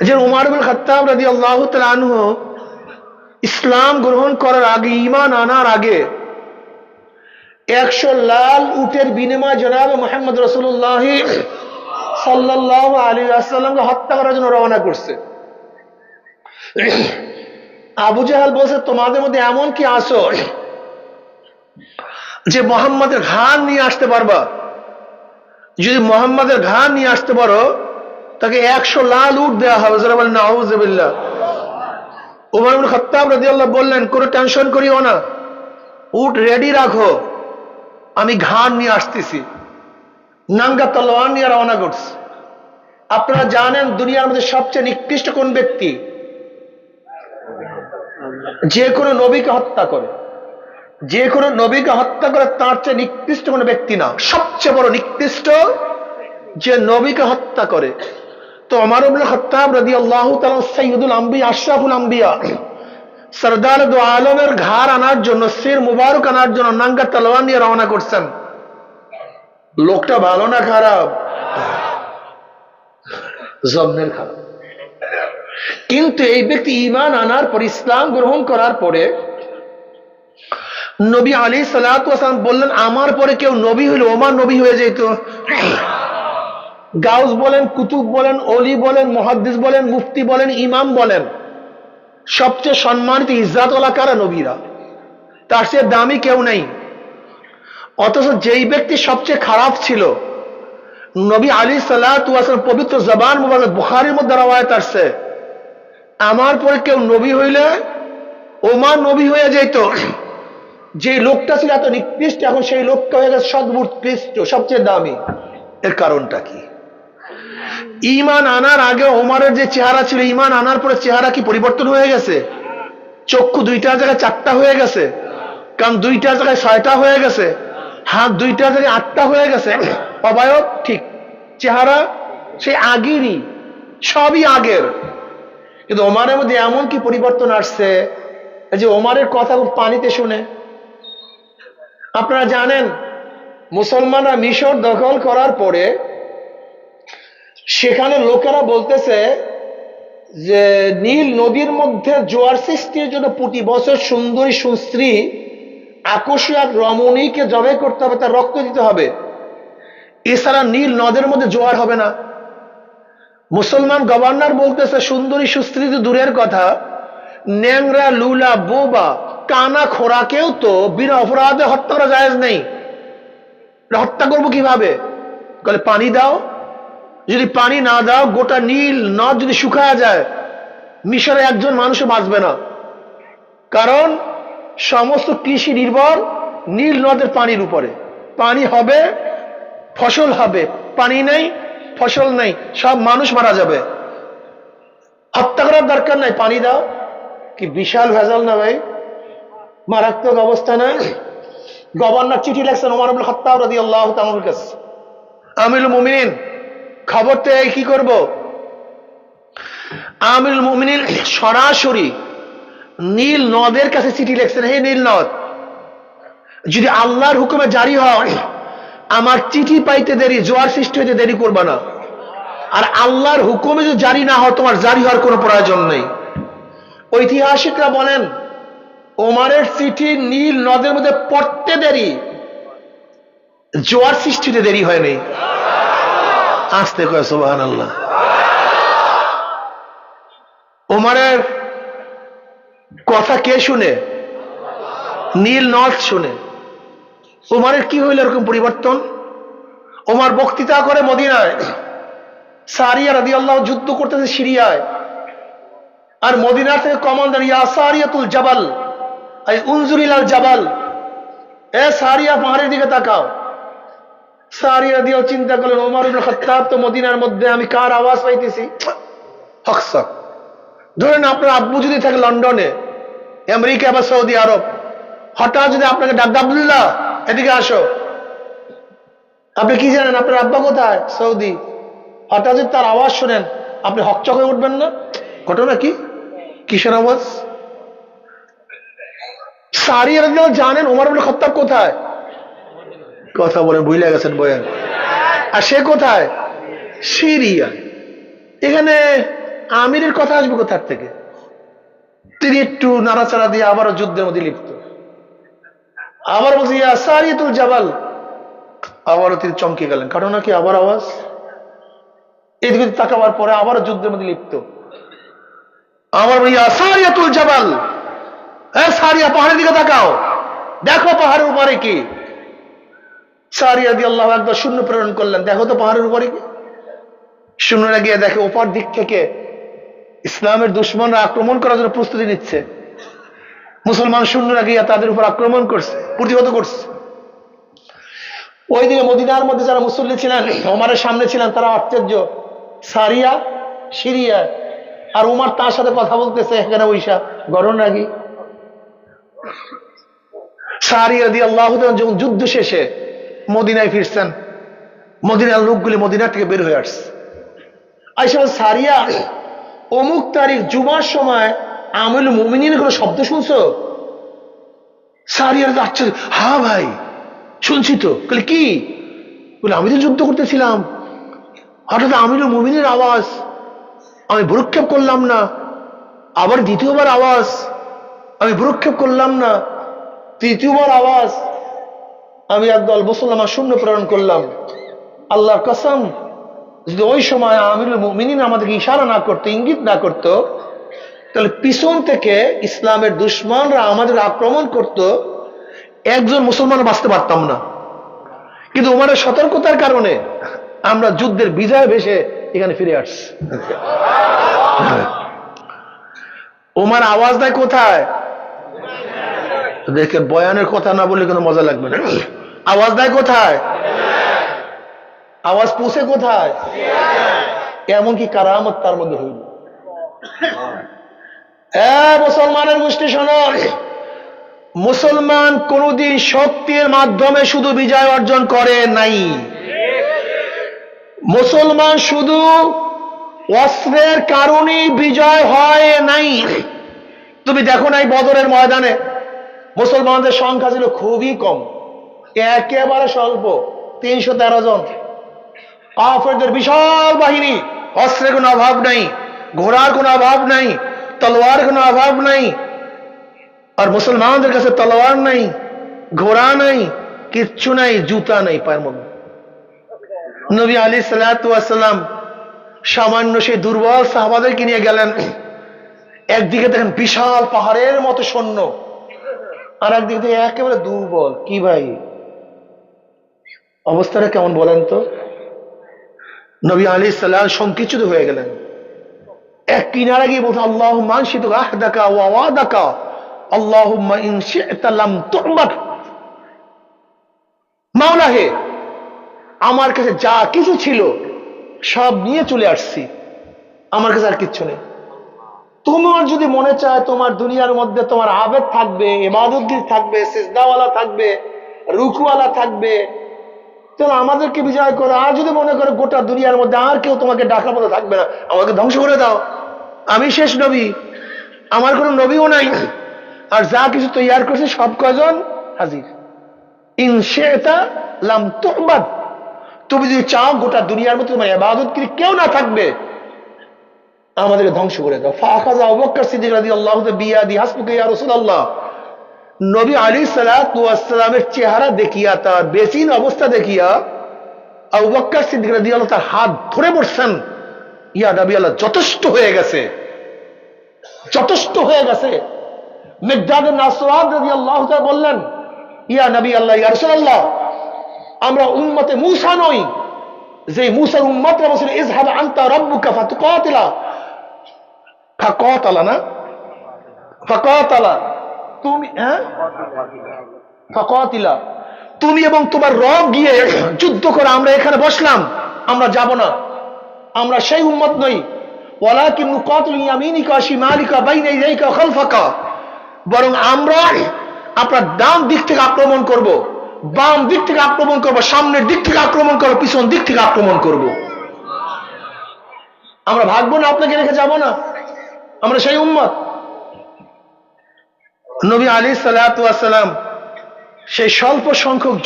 যে উমার বিন খত্তাব রাজি আল্লাহ আনহু ইসলাম গ্রহণ করার আগে ইমান আনার আগে একশো লাল উটের বিনিময় জনাব মোহাম্মদ রসুল্লাহ সাল্লাহ আলী আসাল্লামকে হত্যা করার জন্য রওনা করছে। আবু জাহাল বলছে, তোমাদের মধ্যে এমন কি আসো যে মোহাম্মদের ঘান নিয়ে আসতে পারবা? যদি মোহাম্মদের ঘান নিয়ে আসতে পারো তাকে একশো লাল উট দেওয়া হবে। যারা বলেন বললেন, কোনো টেনশন করিও না। উট রেডি রাখো। আমি ঘান নিয়ে আসতেছি। নাঙ্গা তলোয়ার নিয়ে রওনা করছি। আপনারা জানেন, দুনিয়ার মধ্যে সবচেয়ে নিকৃষ্ট কোন ব্যক্তি? যে কোনো নবীকে হত্যা করে। যে কোনো নবীকে হত্যা করে তার চেয়ে নিকৃষ্ট কোনো ব্যক্তি না। সবচেয়ে বড় নিকৃষ্ট যে নবীকে হত্যা করে। তো আমার খত্তাব রাদি আল্লাহ সৈয়দুল আম্বিয়া, আশরাফুল আম্বিয়া, সরদার দু আলমের ঘাড় আনার জন্য, সির মুবারক আনার জন্য নাঙ্গা তলোয়ার নিয়ে রওনা করছেন। লোকটা ভালো না খারাপ? জন্মের খারাপ। কিন্তু এই ব্যক্তি ইমান আনার পর, ইসলাম গ্রহণ করার পরে নবী আলী সালাম বললেন, আমার পরে কেউ নবী হইলে, ওমার নবী হয়ে যেত গাউস বলেন, কুতুব বলেন, অলি বলেন, মহাদ্দিস বলেন, মুফতি বলেন, ইমাম বলেন, সবচেয়ে সম্মানিত ইজ্জাতওয়ালা কারা? নবীরা। তার সে দামি কেউ নেই। অথচ যেই ব্যক্তি সবচেয়ে খারাপ ছিল, নবী আলী সাল্লাহ পবিত্র জবান মুবারক বুখারির মধ্যে রাওয়ায়ত আসছে, আমার পরে কেউ নবী হইলে, ওমার নবী হয়ে যেত। যে লোকটা ছিল এত নিকৃষ্ট, এখন সেই লোকটা হয়ে গেছে সদবুৎকৃষ্ট সবচেয়ে দামি। এর কারণটা কি? ইমান আনার আগে ওমারের যে চেহারা ছিল, ইমান আনার পরে চেহারা কি পরিবর্তন হয়ে গেছে? চক্ষু দুইটা জায়গায় চারটা হয়ে গেছে, কান দুইটা জায়গায় ছয়টা হয়ে গেছে, হাত দুইটা জায়গায় আটটা হয়ে গেছে। অবায়ব ঠিক, চেহারা সে আগেরই, সবই আগের। কিন্তু ওমারের মধ্যে এমন কি পরিবর্তন আসছে? যে ওমারের কথা পানিতে শুনে। আপনারা জানেন, মুসলমানরা মিশর দখল করার পরে সেখানে লোকেরা বলতেছে যে নীল নদীর মধ্যে জোয়ার সৃষ্টির জন্য প্রতি বছর সুন্দরী সুশ্রী আকর্ষক রমণীকে জবে করতে হবে, তার রক্ত দিতে হবে। এছাড়া নীল নদের মধ্যে জোয়ার হবে না। মুসলমান গভর্নর বলতেছে, সুন্দরী সুশ্রী তো দূরের কথা, ন্যাংরা, লুলা, বোবা, কানা, খোরাকেও তো বিনা অপরাধে হত্যা করা যায় নেই। হত্যা করব কীভাবে? বলে, পানি দাও যদি পানি না দাও, গোটা নীল নদ যদি শুকায় যায়, মিশরে একজন মানুষও বাঁচবে না। কারণ সমস্ত কৃষি নির্ভর নীল নদের পানির উপরে। পানি হবে, ফসল হবে। পানি নেই, ফসল নেই, সব মানুষ মারা যাবে। হত্যা করার দরকার নাই, পানি দাও। কি বিশাল ভেজাল না ভাই? মারাত্মক অবস্থা না? গভর্নর চিঠি লেখছেন ওমর আব্দুল খত্তাব রাদি আল্লাহ কাছে। আমিল মুমিনিন খবর তো কি করব? আমিল মুমিনিন সরাসরি নীল নদের কাছে চিঠি লেখছেন, হে নীল নদ, যদি আল্লাহর হুকুমে জারি হয়, আমার চিঠি পাইতে দেরি, জোয়ার সৃষ্টি হইতে দেরি করবা না। আর আল্লাহর হুকুমে যদি জারি না হয়, তোমার জারি হওয়ার কোনো প্রয়োজন নেই। ঐতিহাসিকরা বলেন, ওমারের চিঠি নীল নদের মধ্যে পড়তে দেরি, জোয়ার সৃষ্টিতে দেরি হয়নি। আসতে কয় সোবাহান আল্লাহ ওমারের কথা কে শুনে? নীল নদ শুনে। ওমারের কি হইল এরকম পরিবর্তন? ওমার বক্তৃতা করে মদিনায়। সারিয়া রাদি আল্লাহ যুদ্ধ করতেছে সিরিয়ায়। আর মদিনা থেকে কমান্ডার ইয়া সারিয়াতুল জাবাল উনজুরিলাল জাবাল। এ সারিয়া পাহাড়ের দিকে তাকাও। সারিয়া দিয়েও চিন্তা করলেন, ওমর তো মদিনার মধ্যে আমি কার আওয়াজ পাইতেছি? ধরেন আপনার আব্বু যদি থাকে লন্ডনে, আমেরিকা বা সৌদি আরব, হঠাৎ যদি আপনাকে এদিকে আসো। আপনি কি জানেন, আপনার আব্বা কোথায়? সৌদি। হঠাৎ যদি তার আওয়াজ শোনেন, আপনি হকচক হয়ে উঠবেন না? ঘটনা কি? কিসের আওয়াজ? সারি জানেন ওমর খাত্তাব কোথায়? কথা বলেন ভুলে গেছেন বয়ান। আর সে কোথায়? সিরিয়া। এখানে আমিরের কথা আসবে কোথার থেকে? তিনি একটু নাড়াচাড়া দিয়ে আবারও যুদ্ধের মধ্যে লিপ্ত। আবার বলছি, ইয়া সারিয়াতুল জাবাল। আবারও তিনি চমকে গেলেন। কারণ নাকি আবার আওয়াজ? এদিকে তাকাবার পরে আবারও যুদ্ধের মধ্যে লিপ্ত। আমার বলি, ইয়া সারিয়াতুল জাবাল। হ্যাঁ সারিয়া, পাহাড়ের দিকে তাকাও। দেখো পাহাড়ের উপরে কি? সারিয়া দিয়ে আল্লাহ একবার শূন্য প্রেরণ করলেন। দেখো তো পাহাড়ের উপরে শূন্যরা গিয়ে দেখে, ওপার দিক থেকে ইসলামের দুশ্মনরা আক্রমণ করার জন্য প্রস্তুতি নিচ্ছে। মুসলমান শূন্যরা গিয়ে তাদের উপর আক্রমণ করছে, প্রতিহত করছে। ওইদিকে মদিনার মধ্যে যারা মুসল্লি ছিলেন, ওমারের সামনে ছিলেন, তারা আশ্চর্য। সারিয়া, সিরিয়া, আর উমার তার সাথে কথা বলতেছে, এখানে ওইসা গরম নাকি? সারিয়া দিয়ে আল্লাহ যখন যুদ্ধ শেষে মদিনায় ফিরছেন। মদিনার লোকগুলি মদিনা থেকে বের হয়ে আসছে। আইসা সারিয়া, অমুক তারিখ জুমার সময় আমিল মুমিনিন কোনো শব্দ শুনছো? সারিয়ার যাচ্ছে হ্যাঁ ভাই, শুনছি তো। বলে, কি? বলে, আমি তো যুদ্ধ করতেছিলাম। হঠাৎ আমিল মুমিনের আওয়াজ, আমি ভ্রুক্ষেপ করলাম না। আবার দ্বিতীয়বার আওয়াজ, আমি ভ্রুক্ষেপ করলাম না। তৃতীয়বার আওয়াজ আমি একদল মুসলমান শূন্য প্রেরণ করলাম। আল্লাহর কসম, যদি ওই সময় আমিরুল মুমিনিন আমাদেরকে ইশারা না করতো, ইঙ্গিত না করতো, তাহলে পিছন থেকে ইসলামের দুশ্মনরা আমাদের আক্রমণ করত, একজন মুসলমান বাঁচতে পারতাম না। কিন্তু উমারের সতর্কতার কারণে আমরা যুদ্ধের বিজয় ভেসে এখানে ফিরে আসছি। ওমার আওয়াজ দেয় কোথায়? দেখে বয়ানের কথা না বললে কোনো মজা লাগবে না। আওয়াজ দেয় কোথায়? আওয়াজ পৌঁছে কোথায়? এমনকি কারামত তার মধ্যে হইল। মুসলমানের গোষ্ঠী শোনো। মুসলমান কোনদিন শক্তির মাধ্যমে শুধু বিজয় অর্জন করে নাই। মুসলমান শুধু অস্ত্রের কারণেই বিজয় হয় নাই। তুমি দেখো নাই বদরের ময়দানে। মুসলমানদের সংখ্যা ছিল খুবই কম। একেবারে স্বল্প, তিনশো তেরো জন। কাফেরদের বিশাল বাহিনী, অস্ত্রের কোনো অভাব নাই, ঘোড়ার কোনো অভাব নাই, তলোয়ার কোনো অভাব নাই, আর মুসলমানদের কাছে তলোয়ার নাই, ঘোড়া নাই, কিচ্ছু নাই, জুতা নাই পায়ের মধ্যে। নবী আলী সালাম সামান্য সেই দুর্বল সাহাবাদেরকে নিয়ে গেলেন। একদিকে দেখেন বিশাল পাহাড়ের মতো সৈন্য আর একদিকে একেবারে দুর্বল। কি ভাই? অবস্থাটা কেমন বলেন তো? নবী আলী সাল্লাম সংকিচিত হয়ে গেলেন। এক কিনারা গিয়ে বলতো আল্লাহ মানসিত আহদাকা ও আওয়াদাকা আল্লাহ মাওলা হে, আমার কাছে যা কিছু ছিল, সব নিয়ে চলে আসছি। আমার কাছে আর কিচ্ছু নেই। তোমার যদি মনে চায় তোমার দুনিয়ার মধ্যে তোমার আবেদ থাকবে এবাদতগির থাকবে, সিজদাওয়ালা থাকবে, রুকুওয়ালা থাকবে তাহলে আমাদেরকে বিজয় করে। আর যদি মনে করে গোটা দুনিয়ার মধ্যে আর কেউ তোমাকে ডাকার মতো থাকবে না, আমাকে ধ্বংস করে দাও। আমি শেষ নবী। আমার কোনো নবীও নাই। আর যা কিছু তৈয়ার করছে সব কজন হাজির। ইনশেতা লাম তোহবাদ তুমি যদি চাও গোটা দুনিয়ার মধ্যে তোমার এবাদত কি কেউ না থাকবে, আমাদেরকে ধ্বংস করে দাও। ফাখাজা অবক্কর সিদ্দিক রাদিয়াল্লাহু তাআলা বিয়াদি, হাসবুকা ইয়া রাসূলুল্লাহ। নবী আলী সালামের চেহারা দেখিয়া, তার বেসিন অবস্থা দেখিয়া আবু বক্কর সিদ্দিক রাদিয়াল্লাহু তার হাত ধরে পড়ছেন ইয়া নবী আল্লাহ, যথেষ্ট হয়ে গেছে। যথেষ্ট হয়ে গেছে। মিকদাদ নাসরাদ রাদিয়াল্লাহু তাআলা বললেন, ইয়া নবী আল্লাহ, ইয়া রাসূলুল্লাহ, আমরা উম্মতে মূসা নই। যে মূসার উম্মতরা বলছিল ইজহাব আনতা রাব্বুকা ফাতুকাতিলা। ফাকাতালা না ফাকাতালা। তুমি হ্যাঁ? ফাকাতিলা। তুমি এবং তোমার রব গিয়ে যুদ্ধ করে আমরা এখানে বসলাম, আমরা যাব না। আমরা সেই উম্মত নই। ওয়ালাকিন নুকাতুল ইয়ামিনিকা শিমালিকা বাইনা ইলাইকা খালফাকা। বরং আমরা আপনার ডান দিক থেকে আক্রমণ করব, বাম দিক থেকে আক্রমণ করব, সামনের দিক থেকে আক্রমণ করব, পিছন দিক থেকে আক্রমণ করব। আমরা ভাগবো না, আপনাকে রেখে যাব না। আমরা সেই উম্মত। নবী আলী সালাম সেই স্বল্প সংখ্যক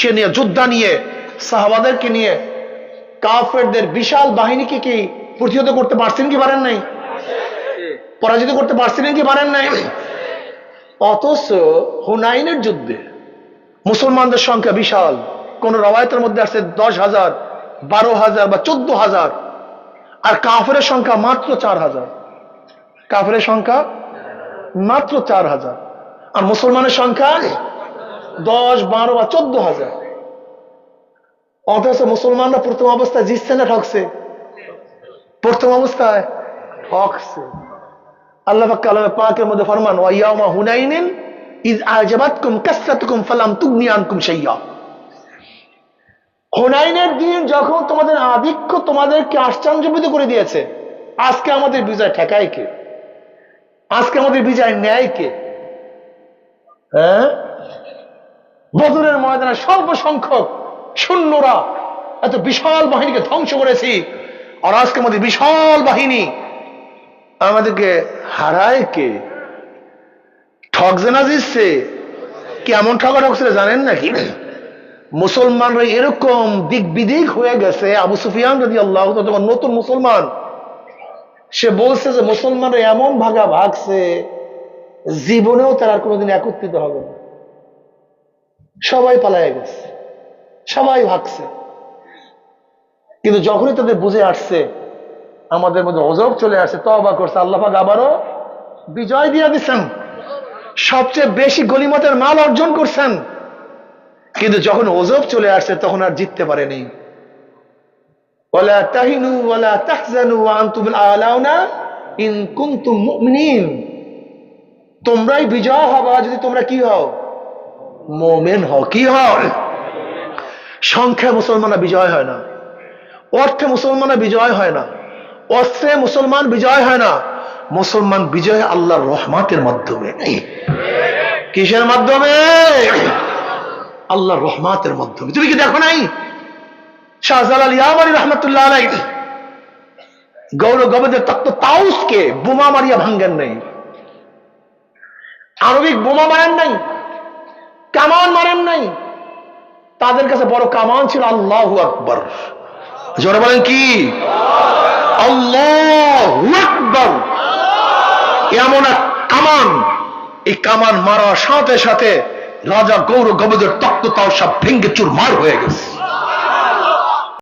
সে নিয়ে যোদ্ধা নিয়ে, সাহাবাদেরকে নিয়ে কাফেরদের বিশাল বাহিনীকে কি প্রতিহত করতে পারছেন কি পারেন নাই? পরাজিত করতে পারছিলেন কি পারেন নাই? অথচ হুনাইনের যুদ্ধে মুসলমানদের সংখ্যা বিশাল। কোন রবায়তের মধ্যে আছে দশ হাজার, বারো হাজার বা চোদ্দ হাজার। আর কাফের সংখ্যা মাত্র চার হাজার। কাফের সংখ্যা মাত্র চার হাজার। আর মুসলমানের সংখ্যা দশ, বারো বা চোদ্দ হাজার। অথচ মুসলমানরা প্রথম অবস্থায় জিতছে না, ঠকছে? প্রথম অবস্থায় ঠকছে। আল্লাহ পাকের মধ্যে ফরমান হুনাইনিন ইজ ফালাম তুগনি আনকুম শাইয়্যা হুনাইনের দিন যখন তোমাদের আধিক্য তোমাদেরকে আশ্চর্যবিত করে দিয়েছে, আজকে আমাদের বিজয় ঠেকায় কে? আজকে আমাদের বিজয় ন্যায় কে? হ্যাঁ? বদরের ময়দানে স্বল্প সংখ্যক সৈন্যরা এত বিশাল বাহিনীকে ধ্বংস করেছি, আর আজকে আমাদের বিশাল বাহিনী আমাদেরকে হারায় কে? ঠকছে না জিতছে কেমন ঠকা ঠকছে জানেন নাকি? মুসলমানরা এরকম দিক বিদিক হয়ে গেছে। আবু সুফিয়ান যদি আল্লাহ নতুন মুসলমান। সে বলছে যে মুসলমানরা এমন ভাগা ভাগছে জীবনেও তারা আর কোনোদিন একত্রিত হবে না। সবাই পালায় গেছে। সবাই ভাগছে। কিন্তু যখনই তাদের বুঝে আসছে, আমাদের মধ্যে অজব চলে আসছে তবা করছে আল্লাহফাক আবারও বিজয় দিয়ে দিচ্ছেন সবচেয়ে বেশি গলিমতের মাল অর্জন করছেন। কিন্তু যখন ওজব চলে আসছে তখন আর জিততে পারেনি। ওয়ালা তাহিনু ওয়ালা তাহজানু ওয়া আনতুমুল আলাউনা ইন কুনতুম তোমরাই বিজয় হবা যদি তোমরা কি হও? মোমেন হও। কি হও সংখ্যায় মুসলমানরা বিজয় হয় না। অর্থে মুসলমানরা বিজয় হয় না। অস্ত্রে মুসলমান বিজয় হয় না। মুসলমান বিজয় আল্লাহর রহমাতের মাধ্যমে। কিসের মাধ্যমে? আল্লাহর রহমাতের মাধ্যমে। তুমি কি দেখো নাই? তত্ত্ব বোমা মারিয়া ভাঙ্গেন নাই। আণবিক বোমা মারেন নাই। কামান মারেন নাই। তাদের কাছে বড় কামান ছিল আল্লাহ আকবর। জোরে বলেন কি? এমন এক কামান। এই কামান মারার সাথে সাথে রাজা গৌর গবেদের তক্ত তাও সব ভেঙ্গে চুরমার হয়ে গেছে।